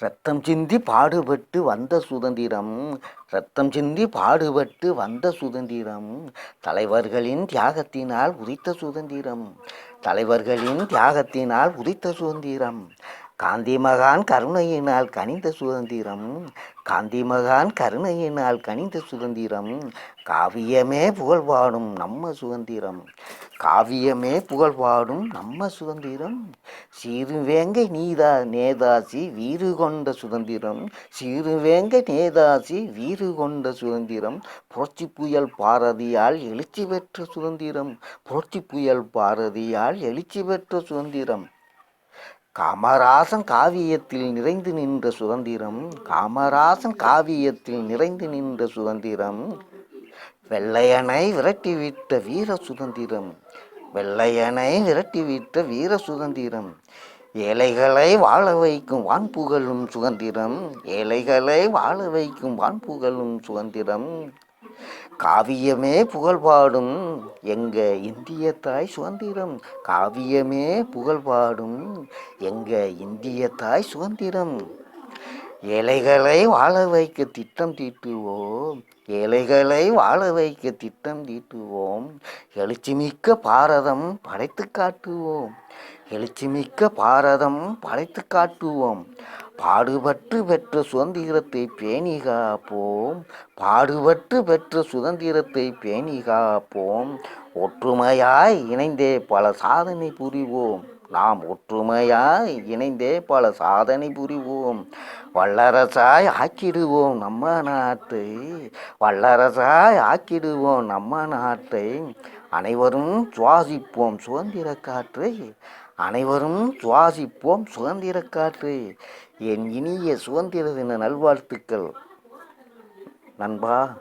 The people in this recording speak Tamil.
ரத்தம் சிந்தி பாடுபட்டு வந்த சுதந்திரம். ரத்தம் சிந்தி பாடுபட்டு வந்த சுதந்திரம். தலைவர்களின் தியாகத்தினால் உதித்த சுதந்திரம். தலைவர்களின் தியாகத்தினால் உதித்த சுதந்திரம். காந்தி மகான் கருணையினால் கனிந்த சுதந்திரம். காந்தி மகான் கருணையினால் கனிந்த சுதந்திரம். காவியமே புகழ்பாடும் நம்ம சுதந்திரம். காவியமே புகழ்பாடும் நம்ம சுதந்திரம். சீருவேங்கை நீதா நேதாசி வீறு கொண்ட சுதந்திரம். சீருவேங்கை நேதாசி வீறு கொண்ட சுதந்திரம். புரட்சி புயல் பாரதியால் எழுச்சி பெற்ற சுதந்திரம். புரட்சி புயல் பாரதியால் எழுச்சி பெற்ற சுதந்திரம். காமராசன் காவியத்தில் நிறைந்து நின்ற சுதந்திரம். காமராசன் காவியத்தில் நிறைந்து நின்ற சுதந்திரம். வெள்ளையனை விரட்டிவிட்ட வீர சுதந்திரம் வெள்ளையனை விரட்டிவிட்ட வீர சுதந்திரம். ஏழைகளை வாழ வைக்கும் வான்புகழும் சுதந்திரம் ஏழைகளை வாழ வைக்கும் வான்புகழும் சுதந்திரம். காவியமே புகழ்பாடும் எங்க இந்திய தாய் சுதந்திரம். காவியமே புகழ்பாடும் எங்க இந்திய தாய் சுதந்திரம். ஏழைகளை வாழ வைக்க திட்டம் தீட்டுவோம். ஏழைகளை வாழ வைக்க திட்டம் தீட்டுவோம். எழுச்சிமிக்க பாரதம் படைத்து காட்டுவோம். எழுச்சிமிக்க பாரதம் படைத்து காட்டுவோம். பாடுபட்டு பெற்ற சுதந்திரத்தை பேணி காப்போம். பாடுபட்டு பெற்ற சுதந்திரத்தை பேணி காப்போம். ஒற்றுமையாய் இணைந்தே பல சாதனை புரிவோம். நாம் ஒற்றுமையாய் இணைந்தே பல சாதனை புரிவோம். வல்லரசாய் ஆக்கிடுவோம் நம்ம நாட்டை. வல்லரசாய் ஆக்கிடுவோம் நம்ம நாட்டை. அனைவரும் சுவாசிப்போம் சுதந்திர காற்றை. அனைவரும் சுவாசிப்போம் சுதந்திர காற்றை. என் இனிய சுதந்திர தின நல்வாழ்த்துக்கள். நண்பா.